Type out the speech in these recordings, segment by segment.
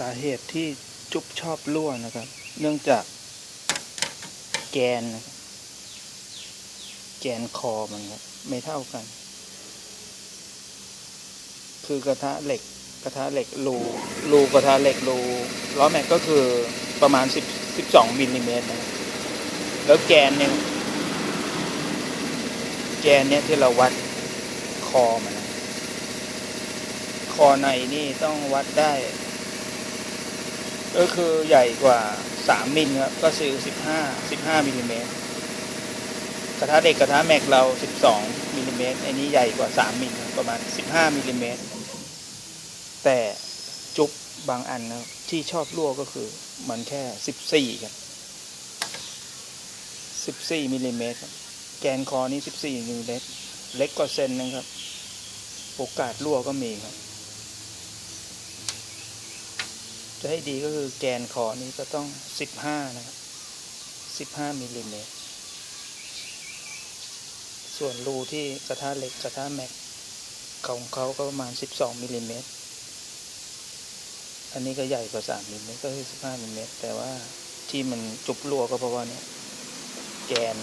สาเหตุที่จุบชอบรั่วนะครับ เนื่องจากแกนนะครับแกนคอมันครับไม่เท่ากัน คือกระทะเหล็กกระทะเหล็กรูรูกระทะเหล็กรูล้อแม็กก็คือประมาณ10 12มิลลิเมตรนะแล้วแกนเนี่ยแกนเนี่ยที่เราวัดคอมันนะคอในนี่ต้องวัดได้ ก็คือใหญ่กว่า 3 มิลครับ ก็คือ15 15มิลลิเมตรกระทะเด็กกระทะแม็กเรา 12มิลลิเมตรอันนี้ใหญ่กว่า 3มิลครับประมาณ 15มิลลิเมตรแต่จุบบางอันนะครับที่ชอบรั่วก็คือมันแค่ 14ครับ14มิลลิเมตรแกนคอนี่14มิลลิเมตรเล็กกว่าเซนนะครับ โอกาสรั่วก็มีครับ จะให้ดีก็คือแกนคอนี้ก็ต้อง 15 นะครับ 15มิลลิเมตร ส่วนรูที่กระทะเหล็กกระทะแม็กของเขาก็ประมาณ 12มิลลิเมตร อันนี้ก็ใหญ่กว่า 3มิลลิเมตรก็คือ 15มิลลิเมตร แต่ว่าที่มันจุบรั่วก็เพราะว่าเนี่ยแกน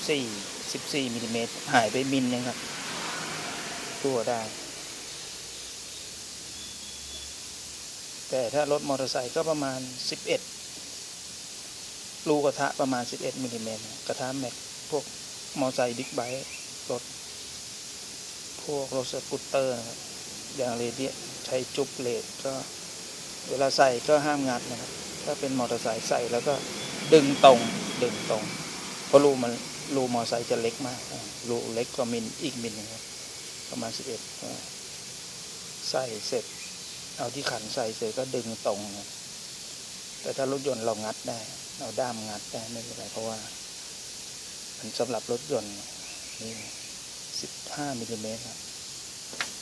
14 14มิลลิเมตรหายไปมิลนึงครับรั่วได้ แต่ถ้ารถมอเตอร์ไซค์ก็ประมาณ 11 รูกระทะประมาณ 11มิลลิเมตรกระทะแม็กพวกมอเตอร์ไซค์บิ๊กไบค์รถ พวกรถสกูตเตอร์นะครับอย่างเรเดียใช้จุบเลดก็เวลาใส่ก็ห้ามงัดนะครับ ถ้าเป็นมอเตอร์ไซค์ใส่แล้วก็ดึงตรงดึงตรง เพราะรูมันรูมอไซค์จะเล็กมากรูเล็กกว่ามิลอีกมิลนึงครับประมาณสิบเอ็ดใส่เสร็จ เอาที่ขันใส่เสร็จก็ดึงตรง แต่ถ้ารถยนต์เรางัดได้ เราด้ามงัดได้ไม่เป็นไรเพราะว่า มันสำหรับรถยนต์นี่สิบห้ามิลลิเมตรครับ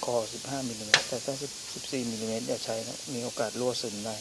คอสิบห้ามิลลิเมตรแต่ถ้าสิบสี่มิลลิเมตรอย่าใช้นะมีโอกาสรั่วซึมได้